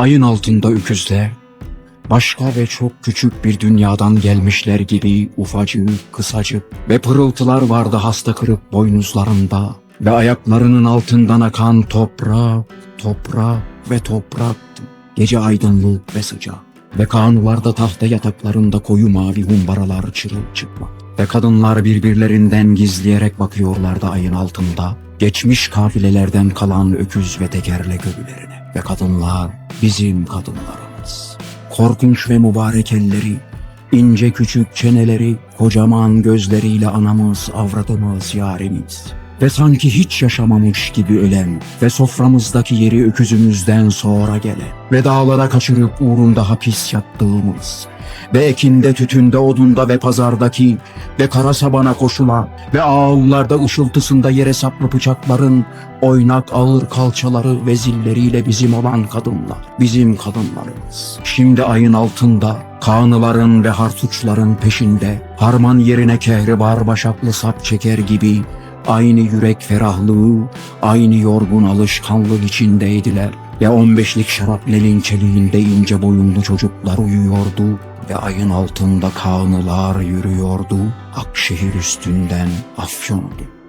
Ayın altında öküzler, başka ve çok küçük bir dünyadan gelmişler gibi ufacık, kısacık ve pırıltılar vardı hasta kırık boynuzlarında ve ayaklarının altından akan toprak, toprak ve topraktı. Gece aydınlık ve sıcak ve kanularda tahta yataklarında koyu mavi humbaralar çırılçıplak ve kadınlar birbirlerinden gizleyerek bakıyorlardı ayın altında geçmiş kafilelerden kalan öküz ve tekerlek ölülerine ve kadınlar bizim kadınlarımız. Korkunç ve mübarek elleri, ince küçük çeneleri, kocaman gözleriyle anamız, avradımız, yarimiz. Ve sanki hiç yaşamamış gibi ölen ve soframızdaki yeri öküzümüzden sonra gelen ve dağlara kaçırıp uğrunda hapis yattığımız ve ekinde, tütünde, odunda ve pazardaki ve kara sabana koşulan ve ağıllarda ışıltısında yere saplı bıçakların oynak ağır kalçaları ve zilleriyle bizim olan kadınlar, bizim kadınlarımız. Şimdi ayın altında kanıların ve hartuçların peşinde harman yerine kehribar başaklı sap çeker gibi aynı yürek ferahlığı, aynı yorgun alışkanlık içindeydiler ve on beşlik şarap lelinçeliğinde ince boyunlu çocuklar uyuyordu ve ayın altında kanılar yürüyordu. Akşehir üstünden Afyon'du.